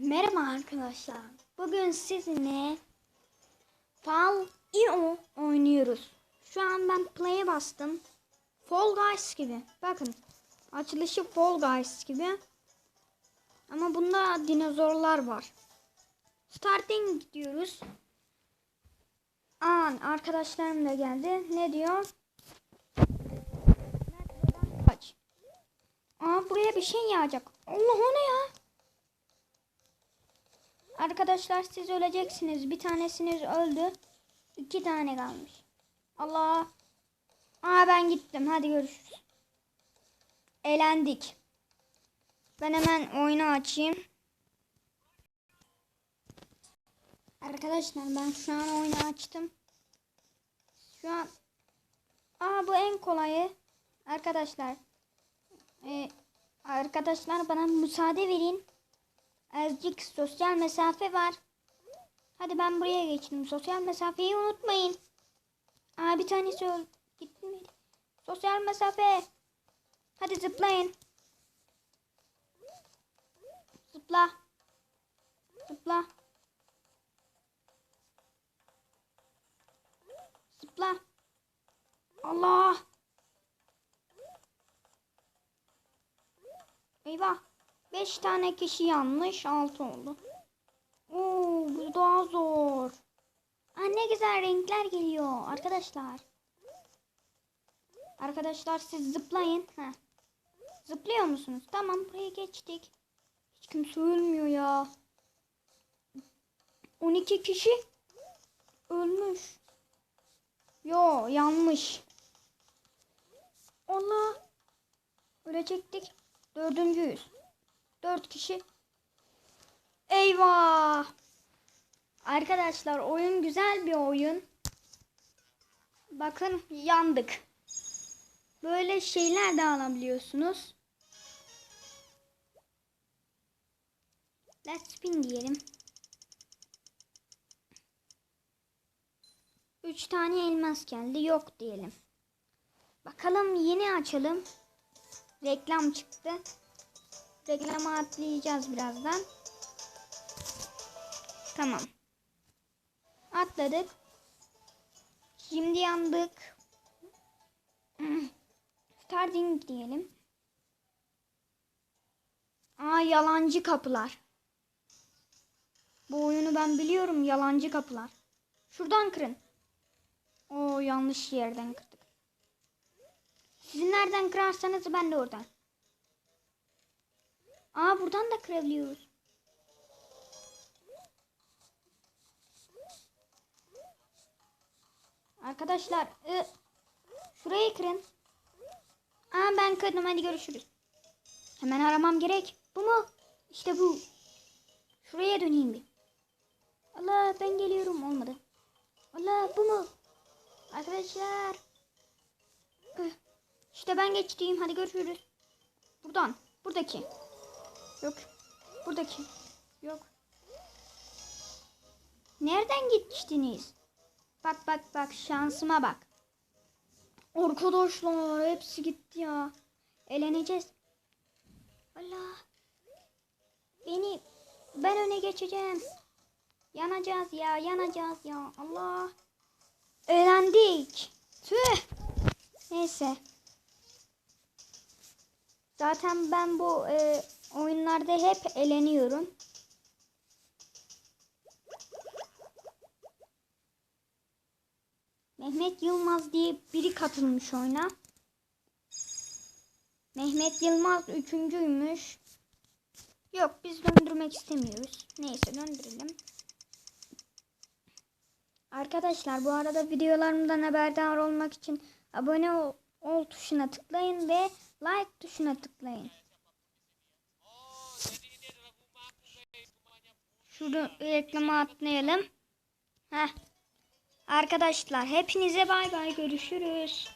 Merhaba arkadaşlar. Bugün sizinle Fall IO oynuyoruz. Şu an ben play'e bastım. Fall Guys gibi. Bakın. Açılışı Fall Guys gibi. Ama bunda dinozorlar var. Starting gidiyoruz. Aa, arkadaşlarım da geldi. Ne diyor? Kaç? Aa buraya bir şey yağacak. Allah o ne ya? Arkadaşlar siz öleceksiniz. Bir tanesiniz öldü. İki tane kalmış. Allah. Aa ben gittim. Hadi görüşürüz. Eğlendik. Ben hemen oyunu açayım. Arkadaşlar ben şu an oyunu açtım. Şu an Aa bu en kolayı. Arkadaşlar. Ee, arkadaşlar bana müsaade verin. Azıcık sosyal mesafe var. Hadi ben buraya geçtim. Sosyal mesafeyi unutmayın. Aa bir tanesi öl. Gitti mi? Sosyal mesafe. Hadi zıplayın. Zıpla. Zıpla. Zıpla. Allah. Eyvah. 5 tane kişi yanlış. 6 oldu. Oo, bu daha zor. Aa, ne güzel renkler geliyor arkadaşlar. Arkadaşlar siz zıplayın. Heh. Zıplıyor musunuz? Tamam buraya geçtik. Hiç kimse ölmüyor ya. 12 kişi ölmüş. Yo yanlış. Allah. Ölecektik. Dördüncüyüz. Dört kişi. Eyvah. Arkadaşlar oyun güzel bir oyun. Bakın yandık. Böyle şeyler de alabiliyorsunuz. Let's spin diyelim. Üç tane elmas geldi. Yok diyelim. Bakalım yeni açalım. Reklam çıktı. Reklama atlayacağız birazdan. Tamam. Atladık. Şimdi yandık. Starting diyelim. Aa yalancı kapılar. Bu oyunu ben biliyorum yalancı kapılar. Şuradan kırın. Oo yanlış yerden kırdık. Sizin nereden kırarsanız ben de oradan. Aa buradan da kırabiliyoruz. Arkadaşlar ı, şurayı kırın. Aa ben kırdım hadi görüşürüz. Hemen aramam gerek. Bu mu? İşte bu. Şuraya döneyim bir. Allah ben geliyorum olmadı. Allah bu mu? Arkadaşlar. İşte ben geçtiğim hadi görüşürüz. Buradan. Buradaki. Yok. Buradaki. Yok. Nereden gitmiştiniz? Bak bak bak şansıma bak. Arkadaşlar hepsi gitti ya. Eleneceğiz. Allah. Beni ben öne geçeceğim. Yanacağız ya yanacağız ya. Allah. Elendik. Tüh. Neyse. Zaten ben bu e, oyunlarda hep eleniyorum. Mehmet Yılmaz diye biri katılmış oyuna. Mehmet Yılmaz üçüncüymüş. Yok biz döndürmek istemiyoruz. Neyse döndürelim. Arkadaşlar bu arada videolarımdan haberdar olmak için abone ol, ol tuşuna tıklayın ve like tuşuna tıklayın. Şunu reklama atlayalım. Heh. Arkadaşlar hepinize bay bay görüşürüz.